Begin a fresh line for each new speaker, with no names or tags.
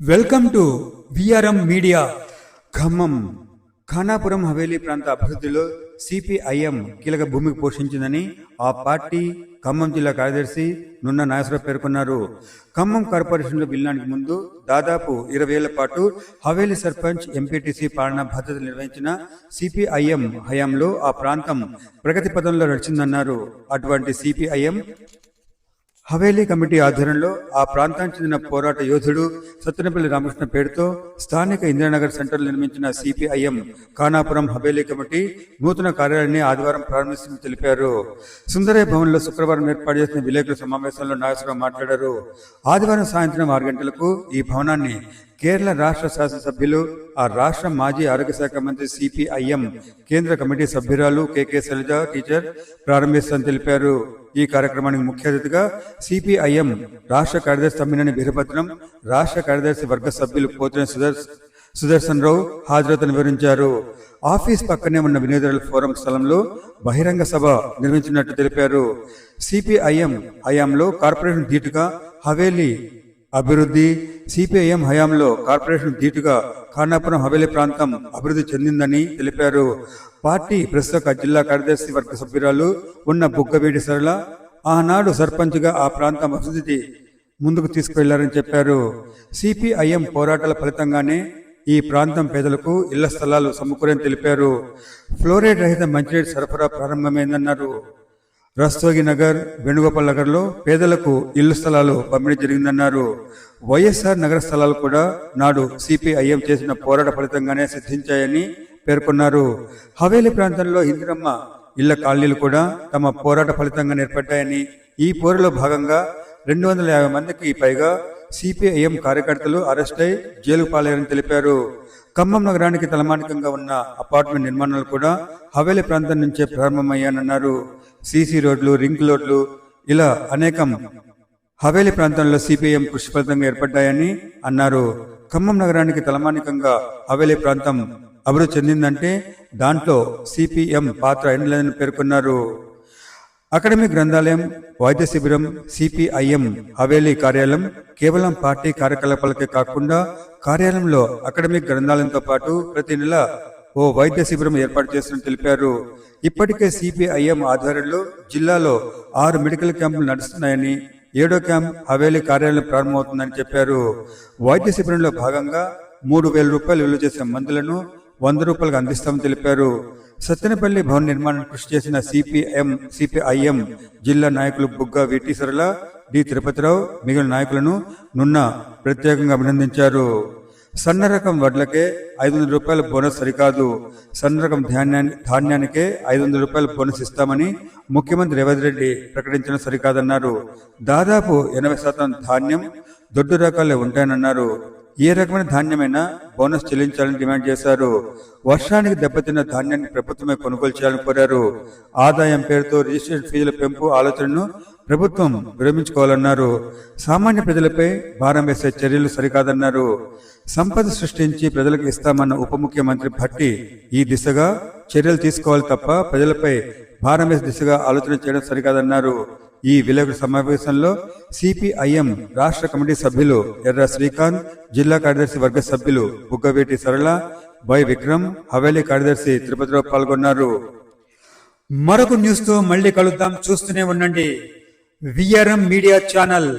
Welcome to VRM media Khammam Khanapuram Haveli ప్రాంత అభివృద్ధిలో CPIM కీలక భూమికి పోషించిందని ఆ పార్టీ ఖమ్మం జిల్లా కార్యదర్శి నున్న నాగేశ్వరరావు పేర్కొన్నారు. ఖమ్మం కార్పొరేషన్లో బిల్లానికి ముందు దాదాపు ఇరవై ఏళ్ళ పాటు హవేలీ సర్పంచ్ ఎంపీటీసీ పాలనా భద్రత నిర్వహించిన సిపిఐఎం హయాంలో ఆ ప్రాంతం ప్రగతి పదంలో నడిచిందన్నారు. అటువంటి సిపిఐఎం హవేలీ కమిటీ ఆధ్వర్యంలో ఆ ప్రాంతానికి చెందిన పోరాట యోధుడు సత్తెనపల్లి రామకృష్ణ పేరుతో స్థానిక ఇందిరానగర్ సెంటర్ నిర్మించిన సిపిఐఎం ఖానాపురం హవేలీ కమిటీ నూతన కార్యాలయాన్ని ఆదివారం ప్రారంభిస్తుందని తెలిపారు. సుందరయ్య భవన్లో శుక్రవారం ఏర్పాటు చేసిన విలేకరుల సమావేశంలో నాగేశ్వరరావు మాట్లాడారు. ఆదివారం సాయంత్రం ఆరు గంటలకు ఈ భవనాన్ని కేరళ రాష్ట్ర శాసనసభ్యులు ఆ రాష్ట్ర మాజీ ఆరోగ్య శాఖ మంత్రి సిపిఐఎం కేంద్ర కమిటీ సభ్యురాలు కెకే శైలజ టీచర్ ప్రారంభిస్తారని తెలిపారు. ఈ కార్యక్రమానికి ముఖ్య అతిథిగా సిపిఐఎం రాష్ట్ర కార్యదర్శి తమ్మినేని వీరభద్రం రాష్ట్ర కార్యదర్శి వర్గ సభ్యులు పోతిన సుదర్శ సుదర్శన్ రావు హాజరతను వివరించారు. ఆఫీస్ పక్కనే ఉన్న వినియోగదారుల ఫోరం స్థలంలో బహిరంగ సభ నిర్వహించినట్టు తెలిపారు. సిపిఐఎం హయాంలో కార్పొరేషన్ ధీటుగా హవేలీ అభివృద్ధి సిపిఐఎం హయాంలో కార్పొరేషన్ ధీటుగా ఖానాపురం హవేలీ ప్రాంతం అభివృద్ధి చెందిందని తెలిపారు. పార్టీ ప్రస్తుత జిల్లా కార్యదర్శి వర్గ సభ్యురాలు ఉన్న బుగ్గవేడి సరళ ఆనాడు సర్పంచ్గా ఆ ప్రాంతం అభివృద్ధి ముందుకు తీసుకువెళ్ళారని చెప్పారు. సిపిఐఎం పోరాటాల ఫలితంగానే ఈ ప్రాంతం పేదలకు ఇళ్ళ స్థలాలు సమకూరని తెలిపారు. ఫ్లోరైడ్ రహిత మంచినీటి సరఫరా ప్రారంభమైందన్నారు. రస్తోగి నగర్ వేణుగోపాల్ నగర్లో పేదలకు ఇళ్ళ స్థలాలు పంపిణీ జరిగిందన్నారు. వైఎస్ఆర్ నగర స్థలాలు కూడా నాడు సిపిఐఎం చేసిన పోరాట ఫలితంగానే సిద్ధించాయని పేర్కొన్నారు. హవేలీ ప్రాంతంలో ఇందిరమ్మ ఇళ్ళ కాలనీలు కూడా తమ పోరాట ఫలితంగా ఏర్పడ్డాయని ఈ పోరులో భాగంగా రెండు వందల యాభై మందికి పైగా సిపిఐఎం కార్యకర్తలు అరెస్ట్ అయి జైలుకు పాలయ్యారని తెలిపారు. ఖమ్మం నగరానికి తలమానికంగా ఉన్న అపార్ట్మెంట్ నిర్మాణాలు కూడా హవేలీ ప్రాంతం నుంచే ప్రారంభమయ్యానన్నారు సీసీ రోడ్లు రింగ్ రోడ్లు ఇలా అనేకం హవేలీ ప్రాంతంలో సిపిఐఎం కృషి ఫలితంగా ఏర్పడ్డాయని అన్నారు. ఖమ్మం నగరానికి తలమానికంగా హవేలీ ప్రాంతం అభివృద్ధి చెందిందంటే దాంట్లో సిపిఎం పాత్ర ఎన్నలేదని పేర్కొన్నారు. అకాడమిక్ గ్రంథాలయం వైద్య శిబిరం సిపిఐఎం హవేలీ కార్యాలయం కేవలం పార్టీ కార్యకలాపాలకే కాకుండా కార్యాలయంలో అకాడమిక్ గ్రంథాలయంతో పాటు ప్రతి నెల ఓ వైద్య శిబిరం ఏర్పాటు చేస్తున్నట్టు తెలిపారు. ఇప్పటికే సిపిఐఎం ఆధ్వర్యంలో జిల్లాలో ఆరు మెడికల్ క్యాంపులు నడుస్తున్నాయని ఏడో క్యాంప్ హవేలీ కార్యాలయం ప్రారంభమవుతుందని చెప్పారు. వైద్య శిబిరంలో భాగంగా మూడు వేల రూపాయలు విలువ చేసిన మందులను వంద రూపాయలకు అందిస్తామని తెలిపారు. సత్తెనపల్లి భవన నిర్మాణానికి కృషి చేసిన సిపిఎం సిపిఐఎం జిల్లా నాయకులు బుగ్గ విటి సరళ డి తిరుపతిరావు మిగిలిన నాయకులను నున్న ప్రత్యేకంగా అభినందించారు. సన్న రకం వడ్లకే ఐదు వందల రూపాయల బోనస్ సరికాదు. సన్న రకం ధాన్యాన్ని ధాన్యానికే ఐదు వందల రూపాయల బోనస్ ఇస్తామని ముఖ్యమంత్రి రేవంత్ రెడ్డి ప్రకటించడం సరికాదన్నారు. దాదాపు ఎనభై శాతం ధాన్యం దొడ్డు రకాలే ఉంటాయనన్నారు ఏ రకమైన ధాన్యమైనా బోనస్ చెల్లించాలని డిమాండ్ చేశారు. వర్షానికి దెబ్బతిన్న ధాన్యాన్ని ప్రభుత్వమే కొనుగోలు చేయాలని కోరారు. ఆదాయం పేరుతో రిజిస్ట్రేషన్ ఫీజుల పెంపు ఆలోచనను ప్రభుత్వం విరమించుకోవాలన్నారు. సామాన్య ప్రజలపై భారం వేసే చర్యలు సరికాదన్నారు. సంపద సృష్టించి ప్రజలకు ఇస్తామన్న ఉప ముఖ్యమంత్రి భట్టి ఈ దిశగా చర్యలు తీసుకోవాలి తప్ప ప్రజలపై భారం వేసే దిశగా ఆలోచన చేయడం సరికాదన్నారు. ఈ విలేకరుల సమావేశంలో సిపిఐఎం రాష్ట్ర కమిటీ సభ్యులు ఎర్ర శ్రీకాంత్ జిల్లా కార్యదర్శి వర్గ సభ్యులు బుగ్గవేటి సరళ బై విక్రమ్ హవేలీ కార్యదర్శి తిరుపతిలో పాల్గొన్నారు. మరొక న్యూస్తో మళ్ళీ కలుద్దాం. చూస్తూనే ఉండండి. VRM media channel.